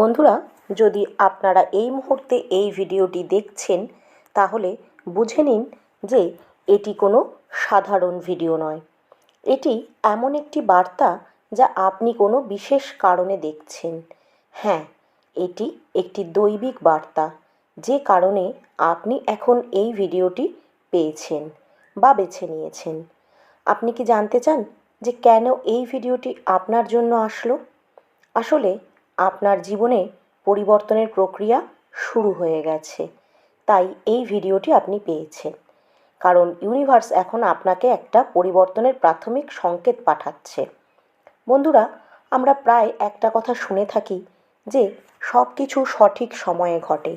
বন্ধুরা, যদি আপনারা এই মুহূর্তে এই ভিডিওটি দেখছেন, তাহলে বুঝে নিন যে এটি কোনো সাধারণ ভিডিও নয়। এটি এমন একটি বার্তা যা আপনি কোনো বিশেষ কারণে দেখছেন। হ্যাঁ এটি একটি দৈবিক বার্তা, যে কারণে আপনি এখন এই ভিডিওটি পেয়েছেন বা বেছে নিয়েছেন। আপনি কি জানতে চান যে কেন এই ভিডিওটি আপনার জন্য আসলো? আসলে আপনার জীবনে পরিবর্তনের প্রক্রিয়া শুরু হয়ে গেছে। তাই এই ভিডিওটি আপনি পেয়েছেন। কারণ ইউনিভার্স এখন আপনাকে একটা পরিবর্তনের প্রাথমিক সংকেত পাঠাচ্ছে। বন্ধুরা, আমরা প্রায় একটা কথা শুনে থাকি যে সব কিছু সঠিক সময়ে ঘটে।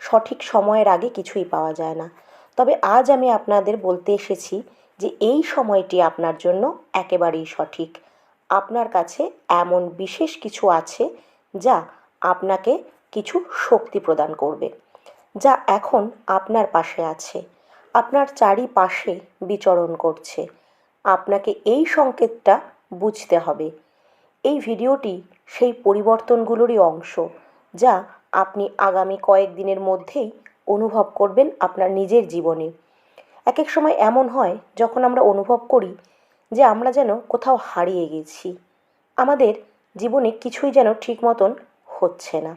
সঠিক সময়ের আগে কিছুই পাওয়া যায় না। তবে আজ আমি আপনাদের বলতে এসেছি যে এই সময়টি আপনার জন্য একেবারেই সঠিক। আপনার কাছে এমন বিশেষ কিছু আছে যা আপনাকে কিছু শক্তি প্রদান করবে, যা এখন আপনার পাশে আছে। আপনার চারিপাশে বিচরণ করছে। আপনাকে এই সংকেতটা বুঝতে হবে। এই ভিডিওটি সেই পরিবর্তনগুলোরই অংশ, যা আপনি আগামী কয়েক দিনের মধ্যেই অনুভব করবেন আপনার নিজের জীবনে। এক এক সময় এমন হয়, যখন আমরা অনুভব করি যে আমরা যেন কোথাও হারিয়ে গেছি। আমাদের জীবনে কিছুই যেন ঠিক মতন হচ্ছে না।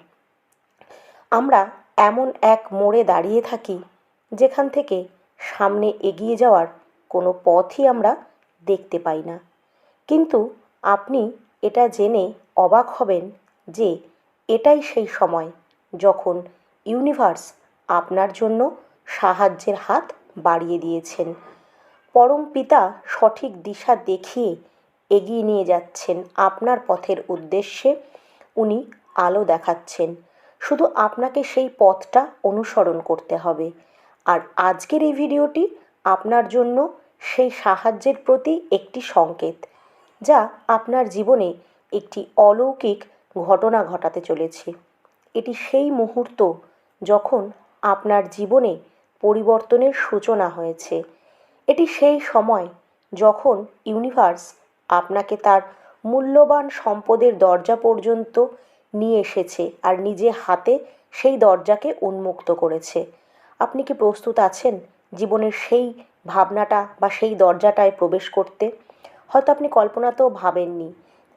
আমরা এমন এক মোড়ে দাঁড়িয়ে থাকি, যেখান থেকে সামনে এগিয়ে যাওয়ার কোনো পথই আমরা দেখতে পাই না। কিন্তু আপনি এটা জেনে অবাক হবেন যে এটাই সেই সময় যখন ইউনিভার্স আপনার জন্য সাহায্যের হাত বাড়িয়ে দিয়েছেন। পরম পিতা সঠিক দিশা দেখিয়ে এগিয়ে নিয়ে যাচ্ছেন আপনার পথের উদ্দেশ্যে। উনি আলো দেখাচ্ছেন। শুধু আপনাকে সেই পথটা অনুসরণ করতে হবে। আর আজকের এই ভিডিওটি আপনার জন্য সেই সাহায্যের প্রতি একটি সংকেত, যা আপনার জীবনে একটি অলৌকিক ঘটনা ঘটাতে চলেছে। এটি সেই মুহূর্ত যখন আপনার জীবনে পরিবর্তনের সূচনা হয়েছে। এটি সেই সময় যখন ইউনিভার্স আপনাকে তার মূল্যবান সম্পদের দরজা পর্যন্ত নিয়ে এসেছে আর নিজে হাতে সেই দরজাকে উন্মুক্ত করেছে। আপনি কি প্রস্তুত আছেন জীবনের সেই ভাবনাটা বা সেই দরজাটায় প্রবেশ করতে? হয়তো আপনি কল্পনাতেও ভাবেননি।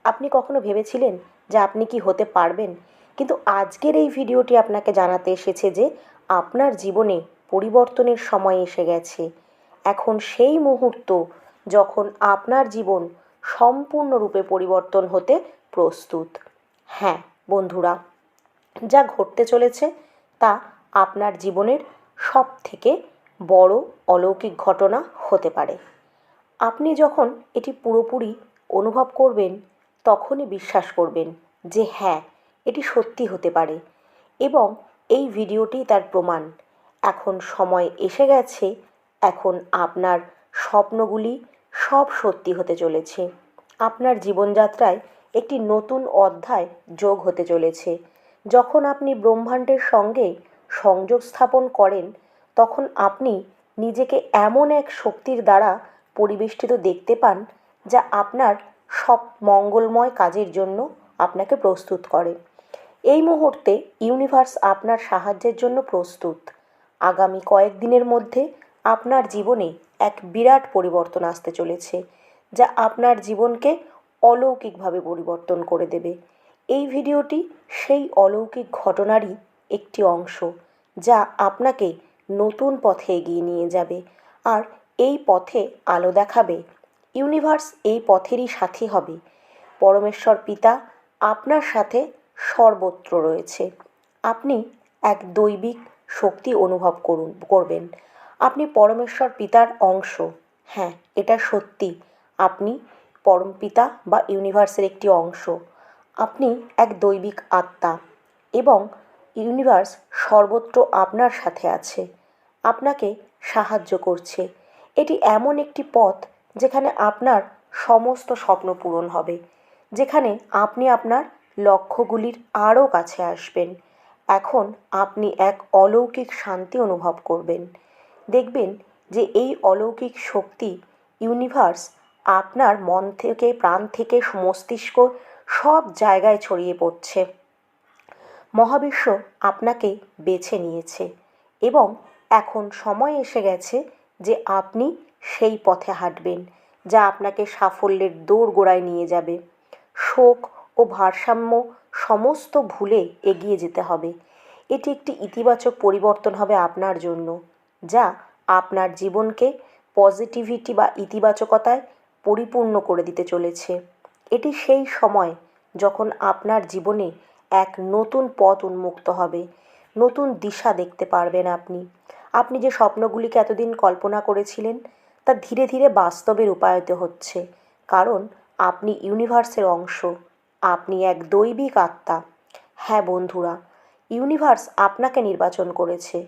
আপনি কখনো ভেবেছিলেন যে আপনি কি হতে পারবেন? কিন্তু আজকের এই ভিডিওটি আপনাকে জানাতে এসেছে যে আপনার জীবনে পরিবর্তনের সময় এসে গেছে। এখন সেই মুহূর্ত যখন আপনার জীবন সম্পূর্ণরূপে পরিবর্তন হতে প্রস্তুত। হ্যাঁ বন্ধুরা, যা ঘটতে চলেছে তা আপনার জীবনের সব থেকে বড় অলৌকিক ঘটনা হতে পারে। আপনি যখন এটি পুরোপুরি অনুভব করবেন, তখনই বিশ্বাস করবেন যে হ্যাঁ এটি সত্যি হতে পারে এবং এই ভিডিওটি তার প্রমাণ। এখন সময় এসে গেছে, এখন আপনার স্বপ্নগুলি সব সত্যি হতে চলেছে। আপনার জীবনযাত্রায় একটি নতুন অধ্যায় যোগ হতে চলেছে। যখন আপনি ব্রহ্মাণ্ডের সঙ্গে সংযোগ স্থাপন করেন, তখন আপনি নিজেকে এমন এক শক্তির দ্বারা পরিবেষ্টিত দেখতে পান, যা আপনার সব মঙ্গলময় কাজের জন্য আপনাকে প্রস্তুত করে। এই মুহূর্তে ইউনিভার্স আপনার সাহায্যের জন্য প্রস্তুত। আগামী কয়েকদিনের মধ্যে আপনার জীবনে এক বিরাট পরিবর্তন আসতে চলেছে, যা আপনার জীবনকে অলৌকিকভাবে পরিবর্তন করে দেবে। এই ভিডিওটি সেই অলৌকিক ঘটনারই একটি অংশ, যা আপনাকে নতুন পথে এগিয়ে নিয়ে যাবে। আর এই পথে আলো দেখাবে, ইউনিভার্স এই পথেরই সাথী হবে। পরমেশ্বর পিতা আপনার সাথে সর্বত্র রয়েছে। আপনি এক দৈবিক শক্তি অনুভব করুন, করবেন। আপনি পরমেশ্বর পিতার অংশ। হ্যাঁ এটা সত্যি। আপনি পরম পিতা বা ইউনিভার্সের একটি অংশ। আপনি এক দৈবিক আত্মা এবং ইউনিভার্স সর্বত্র আপনার সাথে আছে। আপনাকে সাহায্য করছে। এটি এমন একটি পথ যেখানে আপনার সমস্ত স্বপ্ন পূরণ হবে, যেখানে আপনি আপনার লক্ষ্যগুলির আরও কাছে আসবেন। এখন আপনি এক অলৌকিক শান্তি অনুভব করবেন। দেখবেন যে এই অলৌকিক শক্তি ইউনিভার্স আপনার মন থেকে, প্রাণ থেকে, মস্তিষ্ক সব জায়গায় ছড়িয়ে পড়ছে। মহাবিশ্ব আপনাকে বেছে নিয়েছে এবং এখন সময় এসে গেছে যে আপনি সেই পথে হাঁটবেন, যা আপনাকে সাফল্যের দোরগোড়ায় নিয়ে যাবে। শোক ও ভারসাম্য সমস্ত ভুলে এগিয়ে যেতে হবে। এটি একটি ইতিবাচক পরিবর্তন হবে আপনার জন্য। যা আপনার জীবনকে পজিটিভিটি বা ইতিবাচকতায় পরিপূর্ণ করে দিতে চলেছে। এটি সেই সময় যখন আপনার জীবনে এক নতুন পথ উন্মুক্ত হবে, নতুন দিশা দেখতে পারবেন আপনি। আপনি যে স্বপ্নগুলিকে এতদিন কল্পনা করেছিলেন, তা ধীরে ধীরে বাস্তবে রূপায়িত হচ্ছে। কারণ আপনি ইউনিভার্সের অংশ, আপনি এক দৈবিক আত্মা। হ্যাঁ বন্ধুরা, ইউনিভার্স আপনাকে নির্বাচন করেছে।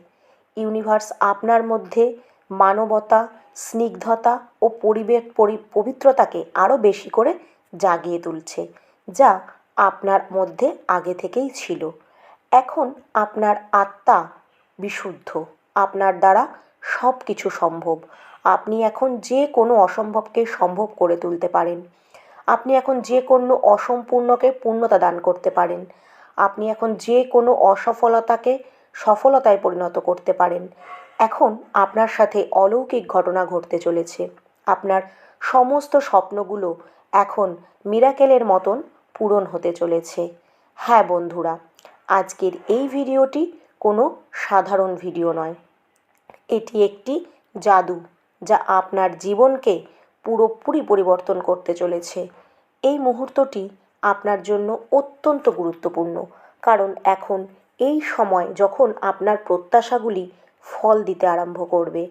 ইউনিভার্স আপনার মধ্যে মানবতা, স্নিগ্ধতা ও পরিবেশ পরি, পবিত্রতাকে আরও বেশি করে জাগিয়ে তুলছে, যা আপনার মধ্যে আগে থেকেই ছিল। এখন আপনার আত্মা বিশুদ্ধ, আপনার দ্বারা সব কিছু সম্ভব। আপনি এখন যে কোনো অসম্ভবকে সম্ভব করে তুলতে পারেন। আপনি এখন যে কোনো অসম্পূর্ণকে পূর্ণতা দান করতে পারেন। আপনি এখন যে কোনো অসফলতাকে সফলতায় পরিণত করতে পারেন। এখন আপনার সাথে অলৌকিক ঘটনা ঘটতে চলেছে। আপনার সমস্ত স্বপ্নগুলো এখন মিরাকেলের মতন পূরণ হতে চলেছে। হ্যাঁ বন্ধুরা, আজকের এই ভিডিওটি কোনো সাধারণ ভিডিও নয়। এটি একটি জাদু যা আপনার জীবনকে পুরোপুরি পরিবর্তন করতে চলেছে। এই মুহূর্তটি আপনার জন্য অত্যন্ত গুরুত্বপূর্ণ, কারণ এখন এই সময় যখন আপনার প্রত্যাশাগুলি ফল দিতে আরম্ভ করবে।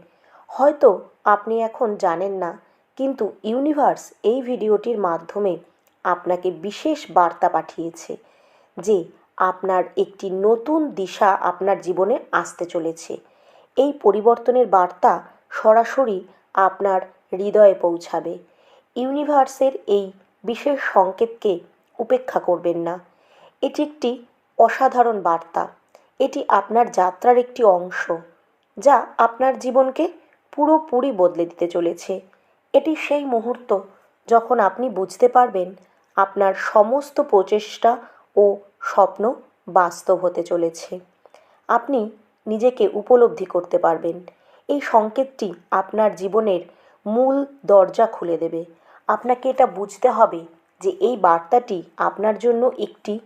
হয়তো আপনি এখন জানেন না, কিন্তু ইউনিভার্স এই ভিডিওটির মাধ্যমে আপনাকে বিশেষ বার্তা পাঠিয়েছে যে আপনার একটি নতুন দিশা আপনার জীবনে আসতে চলেছে। এই পরিবর্তনের বার্তা সরাসরি আপনার হৃদয়ে পৌঁছাবে। ইউনিভার্সের এই বিশেষ সংকেতকে উপেক্ষা করবেন না। এটি একটি অসাধারণ বার্তা। এটি আপনার যাত্রার একটি অংশ, যা আপনার জীবনকে পুরোপুরি বদলে দিতে চলেছে। এটি সেই মুহূর্ত যখন আপনি বুঝতে পারবেন আপনার সমস্ত প্রচেষ্টা ও স্বপ্ন বাস্তব হতে চলেছে। আপনি নিজেকে উপলব্ধি করতে পারবেন। এই সংকেতটি আপনার জীবনের মূল দরজা খুলে দেবে। আপনাকে এটা বুঝতে হবে যে এই বার্তাটি আপনার জন্য একটি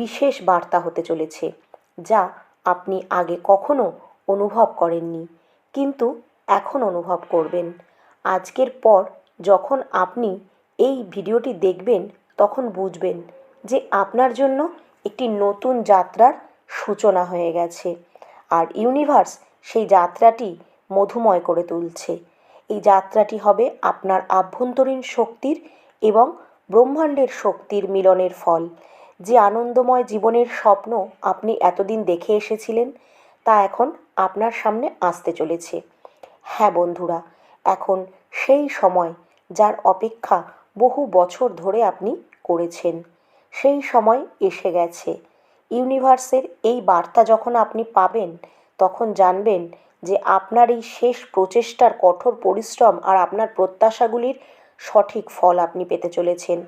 বিশেষ বার্তা হতে চলেছে, যা আপনি আগে কখনো অনুভব করেননি, কিন্তু এখন অনুভব করবেন। আজকের পর যখন আপনি এই ভিডিওটি দেখবেন, তখন বুঝবেন যে আপনার জন্য একটি নতুন যাত্রার সূচনা হয়ে গেছে, আর ইউনিভার্স সেই যাত্রাটি মধুময় করে তুলছে। এই যাত্রাটি হবে আপনার আভ্যন্তরীণ শক্তির এবং ব্রহ্মাণ্ডের শক্তির মিলনের ফল। যে আনন্দময় জীবনের স্বপ্ন আপনি এতদিন দেখে এসেছিলেন, তা এখন আপনার সামনে আসতে চলেছে। হ্যাঁ বন্ধুরা, এখন সেই সময় যার অপেক্ষা বহু বছর ধরে আপনি করেছেন, সেই সময় এসে গেছে। ইউনিভার্সের এই বার্তা যখন আপনি পাবেন, তখন জানবেন যে আপনার এই শেষ প্রচেষ্টার কঠোর পরিশ্রম আর আপনার প্রত্যাশাগুলির সঠিক ফল আপনি পেতে চলেছেন।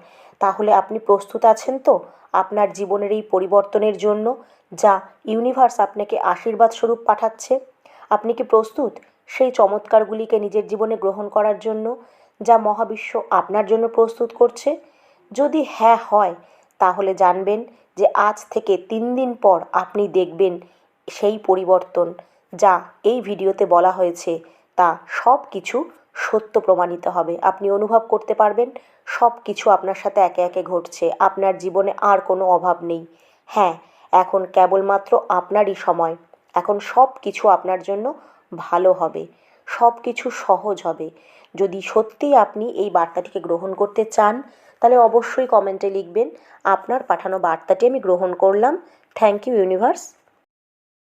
তাহলে আপনি প্রস্তুত আছেন তো? আপনার জীবনের এই পরিবর্তনের জন্য, যা ইউনিভার্স আপনাকে আশীর্বাদ স্বরূপ পাঠাচ্ছে। আপনি কি প্রস্তুত সেই চমৎকারগুলিকে নিজের জীবনে গ্রহণ করার জন্য, যা মহাবিশ্ব আপনার জন্য প্রস্তুত করছে? যদি হ্যাঁ হয়, তাহলে জানবেন যে আজ থেকে তিন দিন পর আপনি দেখবেন সেই পরিবর্তন, যা এই ভিডিওতে বলা হয়েছে। তা সব কিছু সত্য প্রমাণিত হবে। আপনি অনুভব করতে পারবেন সব কিছু আপনার সাথে একে একে ঘটছে। আপনার জীবনে আর কোনো অভাব নেই। হ্যাঁ এখন কেবলমাত্র আপনারই সময়। এখন সব কিছু আপনার জন্য ভালো হবে। সব কিছু সহজ হবে। যদি সত্যিই আপনি এই বার্তাটিকে গ্রহণ করতে চান, তাহলে অবশ্যই কমেন্টে লিখবেন, আপনার পাঠানো বার্তাটি আমি গ্রহণ করলাম। Thank you universe.